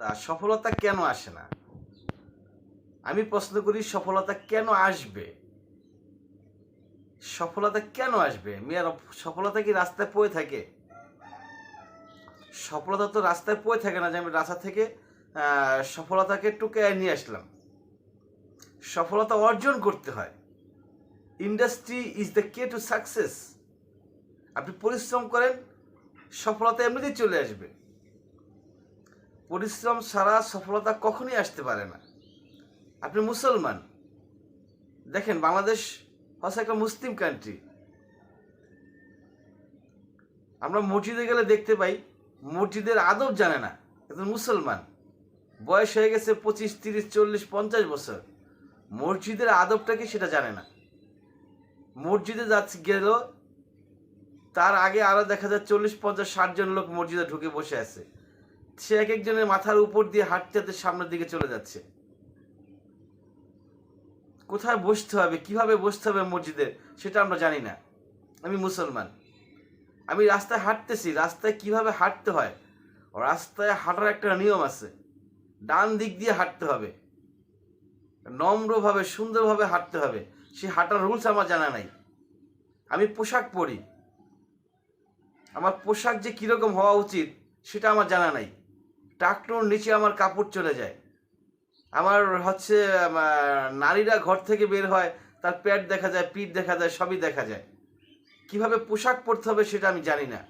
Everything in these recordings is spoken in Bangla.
সফলতা কেন আসে না? আমি প্রশ্ন করি, সফলতা কেন আসবে? সফলতা কেন আসবে? মিয়ার সফলতা কি রাস্তায় পড়ে থাকে? সফলতা তো রাস্তায় পড়ে থাকে না যে আমি রাস্তা থেকে সফলতাকে টুকে নিয়ে আসলাম। সফলতা অর্জন করতে হয়। Industry is the key to success. আপনি পরিশ্রম করেন, সফলতা এমনিতেই চলে আসবে। পরিশ্রম ছাড়া সফলতা কখনই আসতে পারে না। আপনি মুসলমান। দেখেন, বাংলাদেশ হচ্ছে একটা মুসলিম কান্ট্রি আমরা মসজিদে গেলে দেখতে পাই, মসজিদের আদব জানে না একজন মুসলমান। বয়স হয়ে গেছে পঁচিশ, তিরিশ, চল্লিশ, পঞ্চাশ বছর। মসজিদের আদবটা কি সেটা জানে না। মসজিদে যাচ্ছে গেল তার আগে আরও দেখা যায় চল্লিশ, পঞ্চাশ, ষাট জন লোক মসজিদে ঢুকে বসে আছে। সে এক একজনের মাথার উপর দিয়ে হাঁটতে হাঁটতে সামনের দিকে চলে যাচ্ছে। কোথায় বসতে হবে? কীভাবে বসতে হবে মসজিদে? সেটা আমরা জানি না। আমি মুসলমান। আমি রাস্তায় হাঁটতেছি। রাস্তায় কীভাবে হাঁটতে হয়? রাস্তায় হাঁটার একটা নিয়ম আছে। ডান দিক দিয়ে হাঁটতে হবে। নম্রভাবে, সুন্দরভাবে হাঁটতে হবে। সে হাঁটার রুলস আমার জানা নাই। আমি পোশাক পরি। আমার পোশাক যে কীরকম হওয়া উচিত, সেটা আমার জানা নাই। টাকনোর নিচে আমার কাপড় চলে যায়। আমার হচ্ছে নারীরা ঘর থেকে বের হয়, তার পেট দেখা যায়, পিঠ দেখা যায়, সবই দেখা যায়। কীভাবে পোশাক পরতে হবে সেটা আমি জানি না।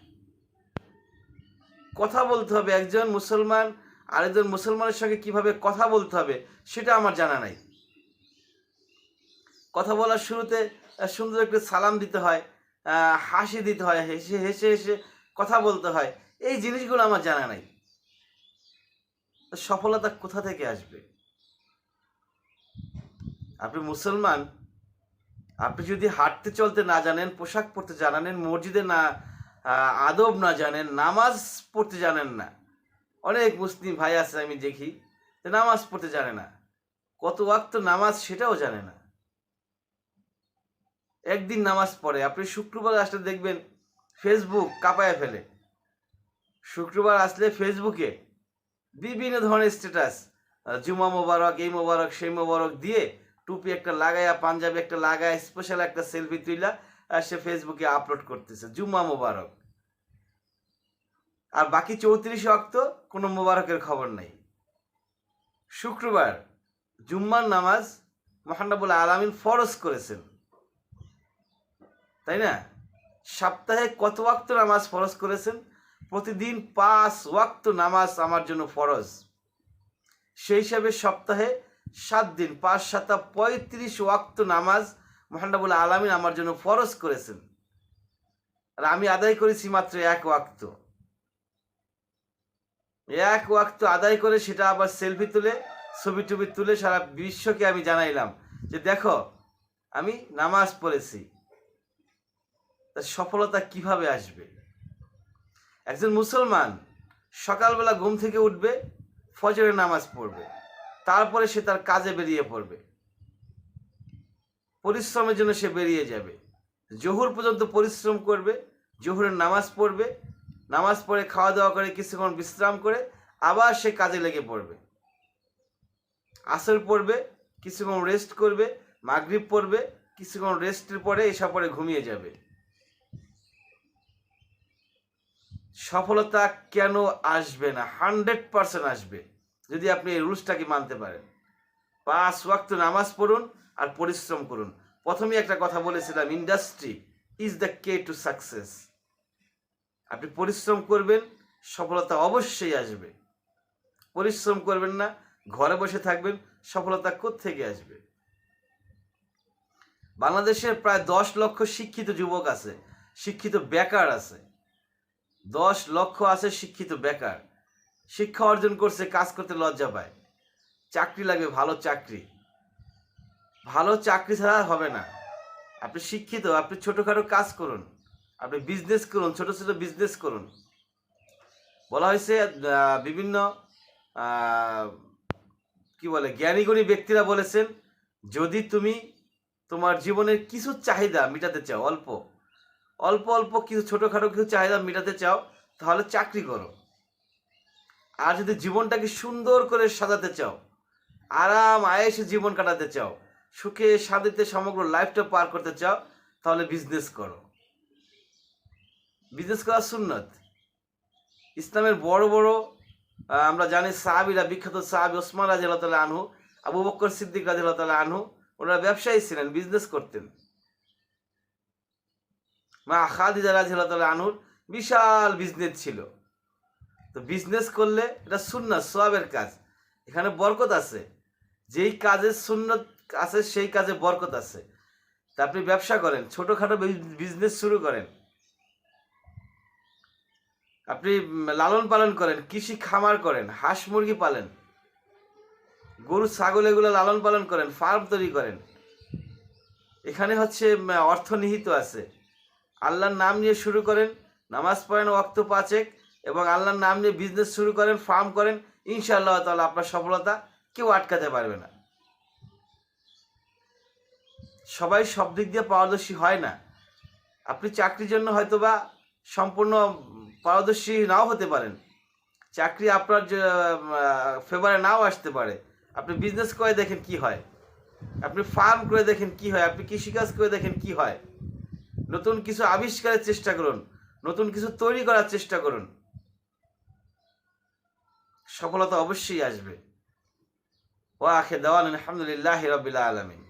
কথা বলতে হবে একজন মুসলমান, আরেকজন মুসলমানের সঙ্গে কীভাবে কথা বলতে হবে সেটা আমার জানা নাই। কথা বলার শুরুতে সুন্দর একটু সালাম দিতে হয় হাসি দিতে হয়, হেসে হেসে হেসে কথা বলতে হয়। এই জিনিসগুলো আমার জানা নাই। সফলতা কোথা থেকে আসবে? আপনি মুসলমান, আপনি যদি হাঁটতে চলতে না জানেন, পোশাক পরতে জানেন মসজিদে না আদব না জানেন, নামাজ পড়তে জানেন না। অনেক মুসলিম ভাই আছে আমি দেখি, যে নামাজ পড়তে জানে না। কত ওয়াক্ত নামাজ সেটাও জানে না। একদিন নামাজ পড়ে, আপনি শুক্রবার আসলে দেখবেন ফেসবুক কাঁপায় ফেলে। শুক্রবার আসলে ফেসবুকে বিভিন্ন ধরনের স্ট্যাটাস জুমা মোবারক, এই মোবারক, সেই মোবারক দিয়ে টুপি একটা লাগায়া, পাঞ্জাবি একটা লাগায় স্পেশাল একটা সেলফি তুইলা, আর সে ফেসবুকে আপলোড করতেছে জুম্মা মোবারক। আর বাকি চৌত্রিশ অক্ত কোনো মোবারকের খবর নাই। শুক্রবার জুম্মার নামাজ মহানবুল আলামিন ফরজ করেছেন। তাই না? সপ্তাহে কত ওয়াক্ত নামাজ ফরজ করেছেন? প্রতিদিন পাঁচ ওয়াক্ত নামাজ আমার জন্য ফরজ। সেই হিসাবে সপ্তাহে সাত দিন, পাঁচ সাতা পঁয়ত্রিশ ওয়াক্ত নামাজ মহানবুল আলামিন আমার জন্য ফরজ করেছেন। আর আমি আদায় করেছি মাত্র এক ওয়াক্ত। এক ওয়াক্ত আদায় করে সেটা আবার সেলফি তুলে, ছবি টবি তুলে সারা বিশ্বকে আমি জানাইলাম যে দেখো, আমি নামাজ পড়েছি। তা সফলতা কীভাবে আসবে? একজন মুসলমান সকালবেলা ঘুম থেকে উঠবে, ফজরের নামাজ পড়বে। তারপরে সে তার কাজে বেরিয়ে পড়বে। পরিশ্রমের জন্য সে বেরিয়ে যাবে। জহুর পর্যন্ত পরিশ্রম করবে, জোহরের নামাজ পড়বে, নামাজ পড়ে খাওয়া দাওয়া করে কিছুক্ষণ বিশ্রাম করে আবার সে কাজে লেগে পড়বে। আসর পড়বে, কিছুক্ষণ রেস্ট করবে, মাগরিব পড়বে, কিছুক্ষণ রেস্টের পরে এসা পরে ঘুমিয়ে যাবে। সফলতা কেন আসবে না? হান্ড্রেড পার্সেন্ট আসবে। যদি আপনি এই রুলসটাকে মানতে পারেন। পাঁচ ওয়াক্ত নামাজ পড়ুন আর পরিশ্রম করুন। প্রথমেই একটা কথা বলেছিলাম, industry is the key to success. আপনি পরিশ্রম করবেন, সফলতা অবশ্যই আসবে। পরিশ্রম করবেন না, ঘরে বসে থাকবেন, সফলতা থেকে আসবে? বাংলাদেশের প্রায় দশ লক্ষ শিক্ষিত যুবক আছে, শিক্ষিত বেকার আছে। দশ লক্ষ আছে শিক্ষিত, বেকার। শিক্ষা অর্জন করছে, কাজ করতে লজ্জা পায়। চাকরি লাগবে, ভালো চাকরি। ভালো চাকরি ছাড়া হবে না। আপনি শিক্ষিত, আপনি ছোটোখাটো কাজ করুন। আপনি বিজনেস করুন, ছোট ছোট বিজনেস করুন। বলা হয়েছে বিভিন্ন কি বলে, জ্ঞানীগুণী ব্যক্তিরা বলেছেন, যদি তুমি তোমার জীবনের কিছু চাহিদা মেটাতে চাও, অল্প অল্প অল্প কিছু, ছোটোখাটো কিছু চাহিদা মেটাতে চাও, তাহলে চাকরি করো। আর যদি জীবনটাকে সুন্দর করে সাজাতে চাও, আরাম, আয়েসে জীবন কাটাতে চাও, সুখে শান্তিতে সমগ্র লাইফটা পার করতে চাও, তাহলে বিজনেস করো। বিজনেস করা সুন্নত। ইসলামের বড় বড় আমরা জানি সাহাবিরা, বিখ্যাত সাহাবি ওসমান রাজি আল্লাহ আনহু, আবু বক্কর সিদ্দিক রাজি আল্লাহ আনহু, ওনারা ব্যবসায়ী ছিলেন বিজনেস করতেন। মা খাদিজা রাজি আল্লাহ আনহুর বিশাল বিজনেস ছিল। তো বিজনেস করলে এটা সুন্নাত সোয়াবের কাজ। এখানে বরকত আছে। যেই কাজে সুন্নত আছে, সেই কাজে বরকত আছে। তা আপনি ব্যবসা করেন, ছোটোখাটো বিজনেস শুরু করেন। আপনি লালন পালন করেন, কৃষি খামার করেন, হাঁস মুরগি পালেন, গরু, ছাগল এগুলো লালন পালন করেন ফার্ম তৈরি করেন। এখানে হচ্ছে অর্থ নিহিত আছে। আল্লাহর নাম নিয়ে শুরু করেন, নামাজ পড়েন, ওয়াক্ত পাচেক, এবং আল্লাহর নাম নিয়ে বিজনেস শুরু করেন ফার্ম করেন, ইনশাআল্লাহ তাহলে আপনার সফলতা কেউ আটকাতে পারবে না। সবাই সব দিক দিয়ে পারদর্শী হয় না। আপনি চাকরির জন্য হয়তোবা সম্পূর্ণ পারদর্শী নাও হতে পারেন। চাকরি আপনার ফেভারে নাও আসতে পারে। আপনি বিজনেস করে দেখেন কি হয়। আপনি ফার্ম করে দেখেন কি হয়। আপনি কৃষিকাজ করে দেখেন কি হয়। নতুন কিছু আবিষ্কারের চেষ্টা করুন, নতুন কিছু তৈরি করার চেষ্টা করুন। সফলতা অবশ্যই আসবে। ও আখে দেওয়ান আলহামদুলিল্লাহ রবিল্লা আলমিন।